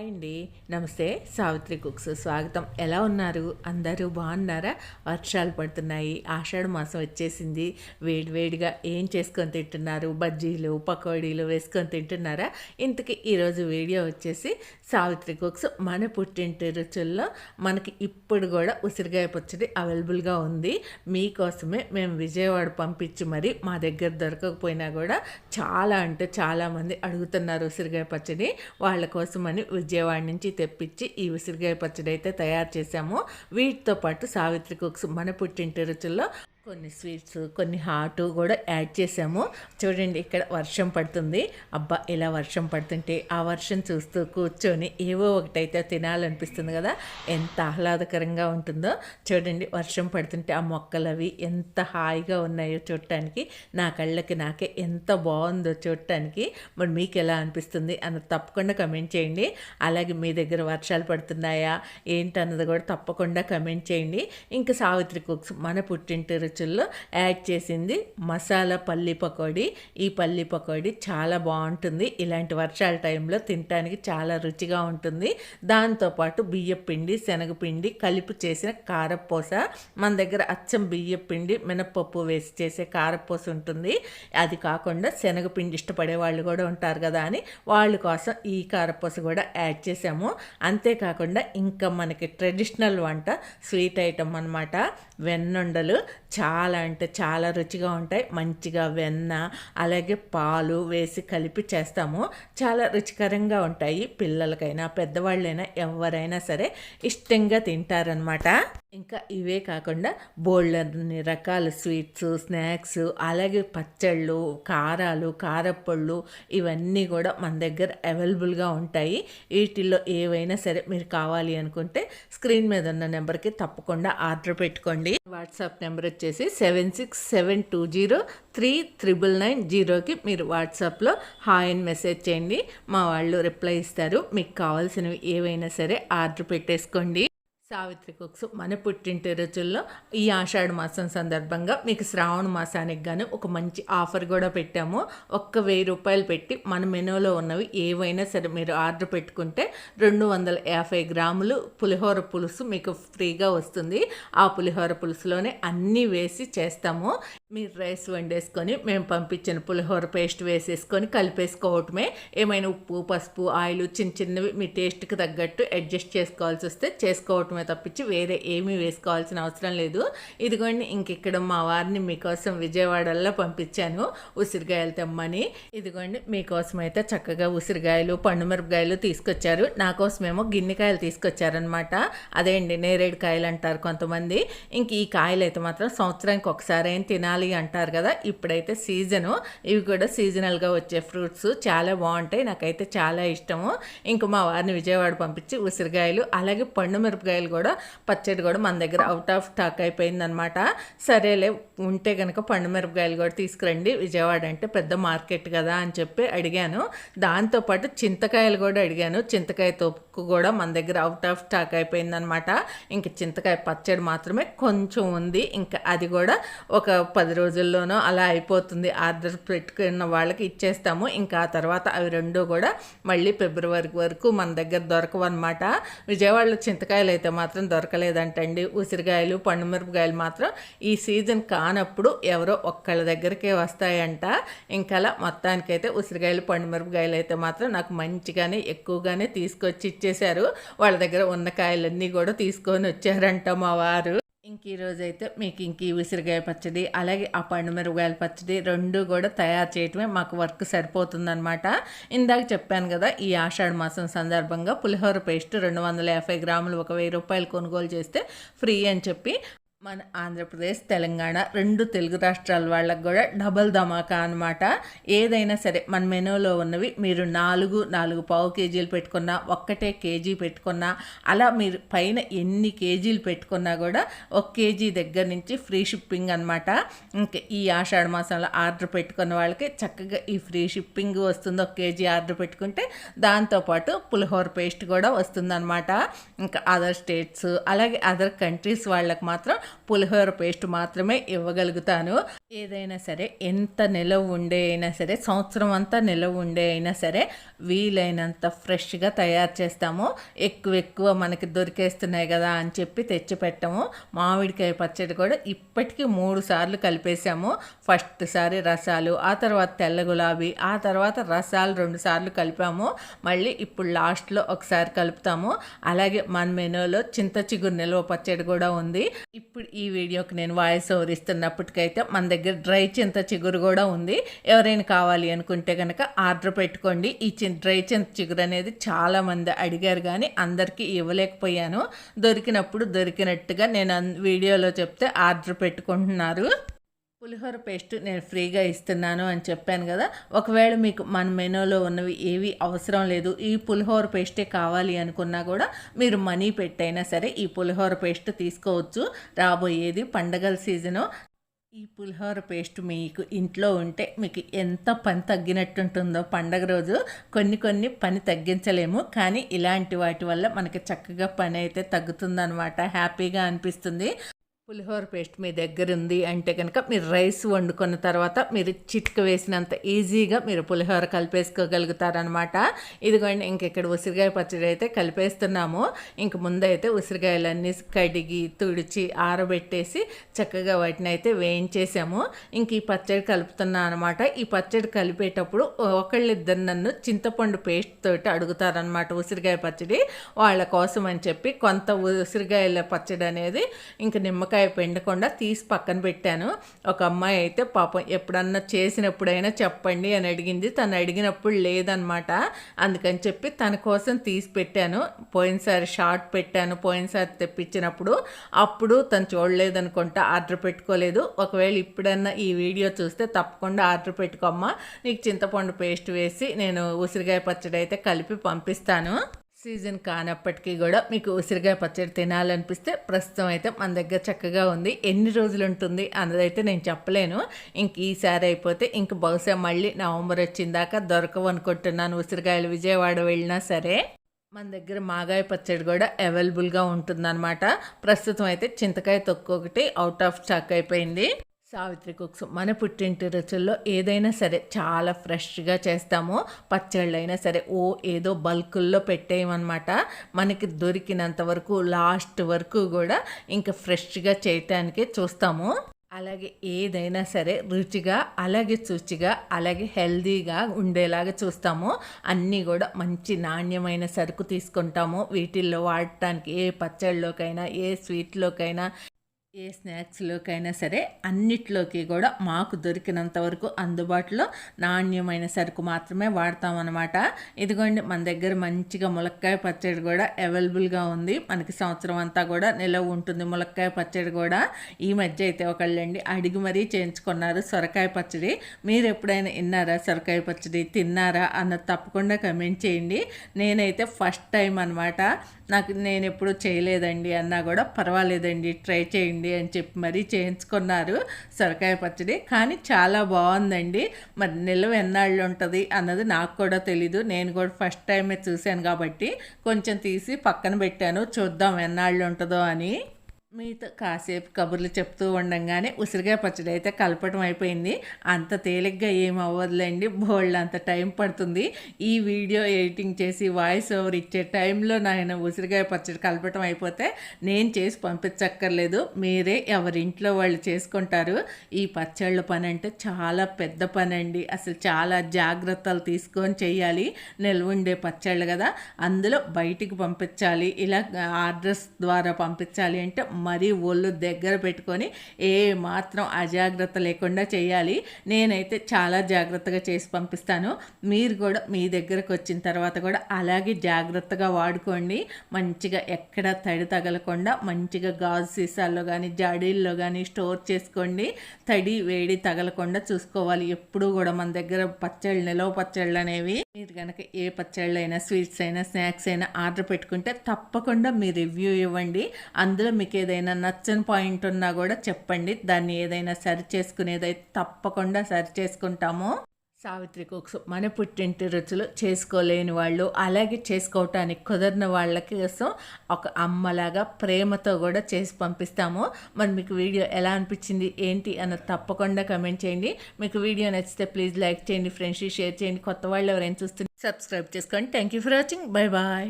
Hi అండి. నమస్తే Savitri cooks. స్వాగతం. ఎలా ఉన్నారు? అందరూ బాగున్నారా? వర్షాలు పడుతున్నాయి. ఆషాఢ మాసం వచ్చేసింది. వేడివేడిగా ఏం చేసుకొని తింటున్నారు? బజ్జీలు పకోడీలు వేసుకొని తింటున్నారా? ఇంతకీ ఈరోజు వీడియో వచ్చేసి సావిత్రి కుక్స్ మన పుట్టింటి రుచుల్లో మనకి ఇప్పుడు కూడా ఉసిరికాయ పచ్చడి అవైలబుల్గా ఉంది. మీకోసమే మేము విజయవాడ పంపించి మరి మా దగ్గర దొరకకపోయినా కూడా చాలా అంటే చాలామంది అడుగుతున్నారు ఉసిరికాయ పచ్చడి. వాళ్ళ కోసమని విజయవాడ నుంచి తెప్పించి ఈ ఉసిరికాయ పచ్చడి అయితే తయారు చేశాము. వీటితో పాటు సావిత్రి కుక్స్ మన పుట్టింటి రుచుల్లో కొన్ని స్వీట్స్ కొన్ని హాట్ కూడా యాడ్ చేసాము. చూడండి ఇక్కడ వర్షం పడుతుంది. అబ్బా ఇలా వర్షం పడుతుంటే ఆ వర్షం చూస్తూ కూర్చొని ఏవో ఒకటైతే తినాలనిపిస్తుంది కదా. ఎంత ఆహ్లాదకరంగా ఉంటుందో. చూడండి వర్షం పడుతుంటే ఆ మొక్కలు అవి ఎంత హాయిగా ఉన్నాయో చూడటానికి. నా కళ్ళకి నాకే ఎంత బాగుందో చూడటానికి. మరి మీకు ఎలా అనిపిస్తుంది అన్నది తప్పకుండా కమెంట్ చేయండి. అలాగే మీ దగ్గర వర్షాలు పడుతున్నాయా ఏంటన్నది కూడా తప్పకుండా కమెంట్ చేయండి. ఇంకా సావిత్రి కుక్స్ మన పుట్టింటి రుచుల్లో యాడ్ చేసింది మసాలా పల్లి పకోడీ. ఈ పల్లి పకోడీ చాలా బాగుంటుంది. ఇలాంటి వర్షాల టైంలో తినడానికి చాలా రుచిగా ఉంటుంది. దాంతోపాటు బియ్యం పిండి శనగపిండి కలిపి చేసిన కారపూస. మన దగ్గర అచ్చం బియ్యం పిండి వేసి చేసే కారపూస ఉంటుంది. అది కాకుండా శనగపిండి ఇష్టపడే వాళ్ళు కూడా ఉంటారు కదా అని వాళ్ళ కోసం ఈ కారపూస కూడా యాడ్ చేసాము. అంతేకాకుండా ఇంకా మనకి ట్రెడిషనల్ వంట స్వీట్ ఐటమ్ అనమాట వెన్నుండలు చాలా అంటే చాలా రుచిగా ఉంటాయి. మంచిగా వెన్న అలాగే పాలు వేసి కలిపి చేస్తాము. చాలా రుచికరంగా ఉంటాయి. పిల్లలకైనా పెద్దవాళ్ళైనా ఎవరైనా సరే ఇష్టంగా తింటారనమాట ఇంకా ఇవే కాకుండా బోల్డన్ని రకాల స్వీట్స్ స్నాక్స్ అలాగే పచ్చళ్ళు కారాలు కారపళ్ళు ఇవన్నీ కూడా మన దగ్గర అవైలబుల్గా ఉంటాయి. వీటిల్లో ఏవైనా సరే మీరు కావాలి అనుకుంటే స్క్రీన్ మీద ఉన్న నెంబర్కి తప్పకుండా ఆర్డర్ పెట్టుకోండి. వాట్సాప్ నెంబర్ వచ్చేసి seven six seven two zero three triple nine జీరోకి మీరు వాట్సాప్లో హాయ్ అని మెసేజ్ చేయండి. మా వాళ్ళు రిప్లై ఇస్తారు. మీకు కావాల్సినవి ఏవైనా సరే ఆర్డర్ పెట్టేసుకోండి. సావిత్రి కుక్స్ మన పుట్టింటి రుచుల్లో ఈ ఆషాఢ మాసం సందర్భంగా మీకు శ్రావణ మాసానికి గాను ఒక మంచి ఆఫర్ కూడా పెట్టాము. ఒక్క వెయ్యి రూపాయలు పెట్టి మన మెనూలో ఉన్నవి ఏవైనా సరే మీరు ఆర్డర్ పెట్టుకుంటే రెండు వందల యాభై గ్రాములు పులిహోర పులుసు మీకు ఫ్రీగా వస్తుంది. ఆ పులిహోర పులుసులోనే అన్నీ వేసి చేస్తాము. మీరు రైస్ వండేసుకొని మేము పంపించిన పులిహోర పేస్ట్ వేసేసుకొని కలిపేసుకోవటమే. ఏమైనా ఉప్పు పసుపు ఆయిల్ చిన్న చిన్నవి మీ టేస్ట్కి తగ్గట్టు అడ్జస్ట్ చేసుకోవాల్సి వస్తే చేసుకోవటమే తప్పించి వేరే ఏమీ వేసుకోవాల్సిన అవసరం లేదు. ఇదిగోండి ఇంకెక్కడ మా వారిని మీకోసం విజయవాడలో పంపించాను. ఉసిరికాయలు తెమ్మని. ఇదిగోండి మీకోసం అయితే చక్కగా ఉసిరికాయలు పండుమిరపకాయలు తీసుకొచ్చారు. నా కోసమేమో గిన్నెకాయలు తీసుకొచ్చారనమాట అదే అండి నేరేడు కాయలు అంటారు కొంతమంది. ఇంక ఈ కాయలు అయితే మాత్రం సంవత్సరానికి ఒకసారి అయిన తినాలి. అంటారు కదా ఇప్పుడైతే సీజను. ఇవి కూడా సీజనల్గా వచ్చే ఫ్రూట్స్ చాలా బాగుంటాయి నాకైతే చాలా ఇష్టము. ఇంక మా వారిని విజయవాడ పంపించి ఉసిరికాయలు అలాగే పండు మిరపకాయలు కూడా పచ్చడి కూడా మన దగ్గర అవుట్ ఆఫ్ స్టాక్ అయిపోయిందనమాట సరేలే ఉంటే కనుక పండు మిరపకాయలు కూడా తీసుకురండి. విజయవాడ అంటే పెద్ద మార్కెట్ కదా అని చెప్పి అడిగాను. దాంతోపాటు చింతకాయలు కూడా అడిగాను. చింతకాయ తొక్కు కూడా మన దగ్గర అవుట్ ఆఫ్ స్టాక్ అయిపోయిందనమాట ఇంక చింతకాయ పచ్చడి మాత్రమే కొంచెం ఉంది. ఇంకా అది కూడా ఒక పది పది రోజుల్లోనో అలా అయిపోతుంది. ఆర్డర్ పెట్టుకున్న వాళ్ళకి ఇచ్చేస్తాము. ఇంకా ఆ తర్వాత అవి రెండు కూడా మళ్ళీ ఫిబ్రవరి వరకు మన దగ్గర దొరకవు అనమాట విజయవాడలో చింతకాయలు అయితే మాత్రం దొరకలేదంటండి. ఉసిరికాయలు పండుమిరపకాయలు మాత్రం ఈ సీజన్ కానప్పుడు ఎవరో ఒక్కళ్ళ దగ్గరికే వస్తాయంట. ఇంకా అలా మొత్తానికైతే ఉసిరికాయలు పండుమిరపకాయలు అయితే మాత్రం నాకు మంచిగానే ఎక్కువగానే తీసుకొచ్చి ఇచ్చేశారు. వాళ్ళ దగ్గర ఉన్న కాయలన్నీ కూడా తీసుకొని వచ్చారంట మా వారు. ఇంక ఈరోజు అయితే మీకు ఇంక ఈ ఉసిరికాయ పచ్చడి అలాగే ఆ పండు మిరపకాయల పచ్చడి రెండు కూడా తయారు చేయటమే మాకు వర్క్ సరిపోతుందనమాట ఇందాక చెప్పాను కదా ఈ ఆషాఢ మాసం సందర్భంగా పులిహోర పేస్ట్ రెండు వందల యాభై గ్రాములు ఒక వెయ్యి రూపాయలు కొనుగోలు చేస్తే ఫ్రీ అని చెప్పి మన ఆంధ్రప్రదేశ్ తెలంగాణ రెండు తెలుగు రాష్ట్రాల వాళ్ళకి కూడా డబల్ ధమాకా అనమాట ఏదైనా సరే మన మెనూలో ఉన్నవి మీరు నాలుగు నాలుగు పావు కేజీలు పెట్టుకున్నా ఒక్కటే కేజీ పెట్టుకున్నా అలా మీరు పైన ఎన్ని కేజీలు పెట్టుకున్నా కూడా ఒక కేజీ దగ్గర నుంచి ఫ్రీ షిప్పింగ్ అనమాట ఇంకా ఈ ఆషాఢ మాసంలో ఆర్డర్ పెట్టుకున్న వాళ్ళకి చక్కగా ఈ ఫ్రీ షిప్పింగ్ వస్తుంది. ఒక కేజీ ఆర్డర్ పెట్టుకుంటే దాంతోపాటు పులిహోర పేస్ట్ కూడా వస్తుందన్నమాట. ఇంకా అదర్ స్టేట్స్ అలాగే అదర్ కంట్రీస్ వాళ్ళకి మాత్రం పులిహోర పేస్ట్ మాత్రమే ఇవ్వగలుగుతాను. ఏదైనా సరే ఎంత నిలవ ఉండే అయినా సరే సంవత్సరం అంతా నిలవ ఉండే అయినా సరే వీలైనంత ఫ్రెష్గా తయారు చేస్తాము. ఎక్కువ ఎక్కువ మనకి దొరికేస్తున్నాయి కదా అని చెప్పి తెచ్చి పెట్టాము మామిడికాయ పచ్చడి కూడా ఇప్పటికీ మూడు సార్లు కలిపేసాము ఫస్ట్ సారి రసాలు ఆ తర్వాత తెల్ల గులాబీ ఆ తర్వాత రసాలు రెండు సార్లు కలిపాము. మళ్ళీ ఇప్పుడు లాస్ట్లో ఒకసారి కలుపుతాము. అలాగే మన మెనూలో చింత చిగురు నిల్వ పచ్చడి కూడా ఉంది. ఇప్పుడు ఈ వీడియోకి నేను వాయిస్ ఓవర్ ఇస్తున్నప్పటికైతే మన దగ్గర డ్రై చింత చిగురు కూడా ఉంది. ఎవరైనా కావాలి అనుకుంటే కనుక ఆర్డర్ పెట్టుకోండి. ఈ చి డ్రై చింత చిగురు అనేది చాలా మంది అడిగారు కానీ అందరికీ ఇవ్వలేకపోయాను. దొరికినప్పుడు దొరికినట్టుగా నేను వీడియోలో చెప్తే ఆర్డర్ పెట్టుకుంటున్నారు. పులిహోర పేస్ట్ నేను ఫ్రీగా ఇస్తున్నాను అని చెప్పాను కదా ఒకవేళ మీకు మన మెనూలో ఉన్నవి ఏవి అవసరం లేదు ఈ పులిహోర పేస్టే కావాలి అనుకున్నా కూడా మీరు మనీ పెట్టైనా సరే ఈ పులిహోర పేస్ట్ తీసుకోవచ్చు. రాబోయేది పండగల సీజను. ఈ పులిహోర పేస్ట్ మీకు ఇంట్లో ఉంటే మీకు ఎంత పని తగ్గినట్టుంటుందో పండగ రోజు కొన్ని కొన్ని పని తగ్గించలేము కానీ ఇలాంటి వాటి వల్ల మనకి చక్కగా పని అయితే తగ్గుతుందనమాట హ్యాపీగా అనిపిస్తుంది. పులిహోర పేస్ట్ మీ దగ్గర ఉంది అంటే కనుక మీరు రైస్ వండుకున్న తర్వాత మీరు చిట్క వేసినంత ఈజీగా మీరు పులిహోర కలిపేసుకోగలుగుతారనమాట ఇదిగోండి ఇంక ఇక్కడ ఉసిరికాయ పచ్చడి అయితే కలిపేస్తున్నాము. ఇంక ముందైతే ఉసిరికాయలన్నీ కడిగి తుడిచి ఆరబెట్టేసి చక్కగా వాటిని అయితే వేయించేసాము. ఇంక ఈ పచ్చడి కలుపుతున్నా అనమాట ఈ పచ్చడి కలిపేటప్పుడు ఒకళ్ళిద్దరు నన్ను చింతపండు పేస్ట్ తోటి అడుగుతారనమాట ఉసిరికాయ పచ్చడి. వాళ్ళ కోసం అని చెప్పి కొంత ఉసిరికాయల పచ్చడి అనేది ఇంక నిమ్మకాయ నిమ్మకాయ పిండకుండా తీసి పక్కన పెట్టాను. ఒక అమ్మాయి అయితే పాపం ఎప్పుడన్నా చేసినప్పుడైనా చెప్పండి అని అడిగింది. తను అడిగినప్పుడు లేదనమాట. అందుకని చెప్పి తన కోసం తీసి పెట్టాను. పోయినసారి షార్ట్ పెట్టాను. పోయినసారి తెప్పించినప్పుడు అప్పుడు తను చూడలేదనుకుంటా ఆర్డర్ పెట్టుకోలేదు. ఒకవేళ ఇప్పుడన్నా ఈ వీడియో చూస్తే తప్పకుండా ఆర్డర్ పెట్టుకోమ్మా. నీకు చింతపండు పేస్ట్ వేసి నేను ఉసిరికాయ పచ్చడి అయితే కలిపి పంపిస్తాను. సీజన్ కానప్పటికీ కూడా మీకు ఉసిరికాయ పచ్చడి తినాలనిపిస్తే ప్రస్తుతం అయితే మన దగ్గర చక్కగా ఉంది. ఎన్ని రోజులు ఉంటుంది అన్నదైతే నేను చెప్పలేను. ఇంక ఈసారి అయిపోతే ఇంక బహుశా మళ్ళీ నవంబర్ వచ్చిందాక దొరకవు అనుకుంటున్నాను ఉసిరికాయలు విజయవాడ వెళ్ళినా సరే. మన దగ్గర మాగాయ పచ్చడి కూడా అవైలబుల్గా ఉంటుందన్నమాట. ప్రస్తుతం అయితే చింతకాయ తొక్కు ఒకటి అవుట్ ఆఫ్ స్టాక్ అయిపోయింది. సావిత్రి కుక్స్ మన పుట్టింటి రుచుల్లో ఏదైనా సరే చాలా ఫ్రెష్గా చేస్తాము పచ్చళ్ళైనా సరే ఓ ఏదో బల్కుల్లో పెట్టేయమన్నమాట. మనకి దొరికినంత వరకు లాస్ట్ వరకు కూడా ఇంకా ఫ్రెష్గా చేయటానికే చూస్తాము. అలాగే ఏదైనా సరే రుచిగా అలాగే శుచిగా అలాగే హెల్దీగా ఉండేలాగా చూస్తాము. అన్నీ కూడా మంచి నాణ్యమైన సరుకు తీసుకుంటాము. వీటిల్లో వాడటానికి ఏ పచ్చళ్ళలోకైనా ఏ స్వీట్లోకైనా ఏ స్నాక్స్లోకైనా సరే అన్నిట్లోకి కూడా మాకు దొరికినంత వరకు అందుబాటులో నాణ్యమైన సరుకు మాత్రమే వాడతామన్నమాట. ఇదిగోండి మన దగ్గర మంచిగా ములక్కాయ పచ్చడి కూడా అవైలబుల్గా ఉంది. మనకి సంవత్సరం అంతా కూడా నిలవ ఉంటుంది ములక్కాయ పచ్చడి కూడా. ఈ మధ్య అయితే ఒకళ్ళండి అడిగి మరీ చేయించుకున్నారు సొరకాయ పచ్చడి. మీరు ఎప్పుడైనా విన్నారా సొరకాయ పచ్చడి? తిన్నారా? అన్నది తప్పకుండా కమెంట్ చేయండి. నేనైతే ఫస్ట్ టైం అనమాట నాకు నేను ఎప్పుడు చేయలేదండి అన్నా కూడా పర్వాలేదండి. ట్రై చేయండి. అని చెప్పి మరీ చేయించుకున్నారు సొరకాయ పచ్చడి. కానీ చాలా బాగుందండి. మరి నిల్వ ఎన్నాళ్ళు ఉంటుంది అన్నది నాకు కూడా తెలీదు. నేను కూడా ఫస్ట్ టైమే చూశాను కాబట్టి కొంచెం తీసి పక్కన పెట్టాను. చూద్దాం ఎన్నాళ్ళు ఉంటుందో అని. మీతో కాసేపు కబుర్లు చెప్తూ ఉండంగానే ఉసిరికాయ పచ్చడి అయితే కలపటం అయిపోయింది. అంత తేలిగ్గా ఏం అవ్వదులేండి బోల్డ్ అంత టైం పడుతుంది. ఈ వీడియో ఎడిటింగ్ చేసి వాయిస్ ఓవర్ ఇచ్చే టైంలో నాయన ఉసిరికాయ పచ్చడి కలపటం అయిపోతే నేను చేసి పంపించక్కర్లేదు. మీరే ఎవరింట్లో వాళ్ళు చేసుకుంటారు. ఈ పచ్చళ్ళ పని అంటే చాలా పెద్ద పని అండి అసలు చాలా జాగ్రత్తలు తీసుకొని చేయాలి నిల్వుండే పచ్చళ్ళు కదా. అందులో బయటికి పంపించాలి. ఇలా ఆర్డర్స్ ద్వారా పంపించాలి అంటే మరీ ఒళ్ళు దగ్గర పెట్టుకొని ఏ మాత్రం అజాగ్రత్త లేకుండా చేయాలి. నేనైతే చాలా జాగ్రత్తగా చేసి పంపిస్తాను. మీరు కూడా మీ దగ్గరకు వచ్చిన తర్వాత కూడా అలాగే జాగ్రత్తగా వాడుకోండి. మంచిగా ఎక్కడ తడి తగలకుండా మంచిగా గాజు సీసాల్లో కానీ జాడీల్లో కానీ స్టోర్ చేసుకోండి. తడి వేడి తగలకుండా చూసుకోవాలి. ఎప్పుడు కూడా మన దగ్గర పచ్చళ్ళు నిలవ పచ్చళ్ళు అనేవి మీరు కనుక ఏ పచ్చళ్ళు అయినా స్వీట్స్ అయినా స్నాక్స్ అయినా ఆర్డర్ పెట్టుకుంటే తప్పకుండా మీ రివ్యూ ఇవ్వండి. అందులో మీకు ఏదైనా నచ్చని పాయింట్ ఉన్నా కూడా చెప్పండి. దాన్ని ఏదైనా సరి చేసుకునేదైతే తప్పకుండా సరి చేసుకుంటాము. సావిత్రి కుక్స్ మన పుట్టింటి రుచులు చేసుకోలేని వాళ్ళు అలాగే చేసుకోవటానికి కుదరిన వాళ్ళ కోసం ఒక అమ్మలాగా ప్రేమతో కూడా చేసి పంపిస్తాము. మరి మీకు వీడియో ఎలా అనిపించింది ఏంటి అన్నది తప్పకుండా కమెంట్ చేయండి. మీకు వీడియో నచ్చితే ప్లీజ్ లైక్ చేయండి ఫ్రెండ్స్ షేర్ చేయండి. కొత్త వాళ్ళు ఎవరైనా చూస్తే సబ్స్క్రైబ్ చేసుకోండి thank you for watching. Bye bye.